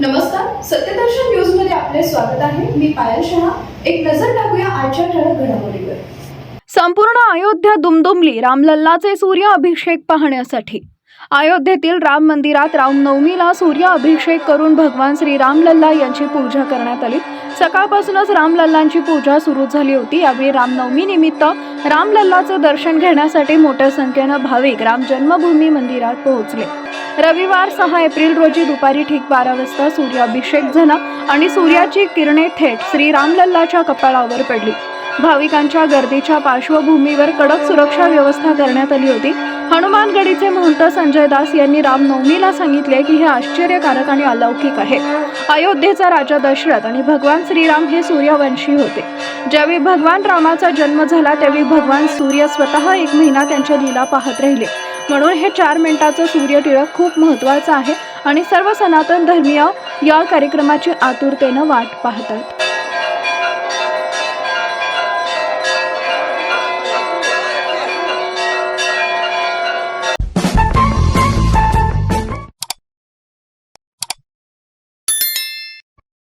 नमस्कार सत्यदर्शन न्यूजमध्ये आपले स्वागत आहे. मी पायल शहा. एक नजर टाकूया आजच्या ठळक घडामोडीवर. संपूर्ण अयोध्या दुमदुमली रामलल्लाचे सूर्य अभिषेक पाहण्यासाठी. अयोध्येतील राम मंदिरात रामनवमीला सूर्य अभिषेक करून भगवान श्री रामलल्ला यांची पूजा करण्यात आली. सकाळपासूनच रामलल्लांची पूजा सुरू झाली होती. यावेळी रामनवमी निमित्त रामलल्लाचं दर्शन घेण्यासाठी मोठ्या संख्येनं भाविक राम जन्मभूमी मंदिरात पोहोचले. रविवार सहा एप्रिल रोजी दुपारी ठीक बारा वाजता सूर्याभिषेक झाला आणि सूर्याची किरणे थेट श्री रामलल्लाच्या कपाळावर पडली. भाविकांच्या गर्दीच्या पार्श्वभूमीवर कडक सुरक्षा व्यवस्था करण्यात आली होती. हनुमानगडीचे महंत संजय दास यांनी रामनवमीला सांगितले की हे आश्चर्यकारक आणि अलौकिक आहे. अयोध्येचा राजा दशरथ आणि भगवान श्रीराम हे सूर्यवंशी होते. ज्यावेळी भगवान रामाचा जन्म झाला त्यावेळी भगवान सूर्य स्वतः एक महिना त्यांच्या लीला पाहत राहिले. म्हणून हे चार मिनिटाचं सूर्य टिळक खूप महत्त्वाचं आहे आणि सर्व सनातन धर्मीय या कार्यक्रमाची आतुरतेनं वाट पाहतात.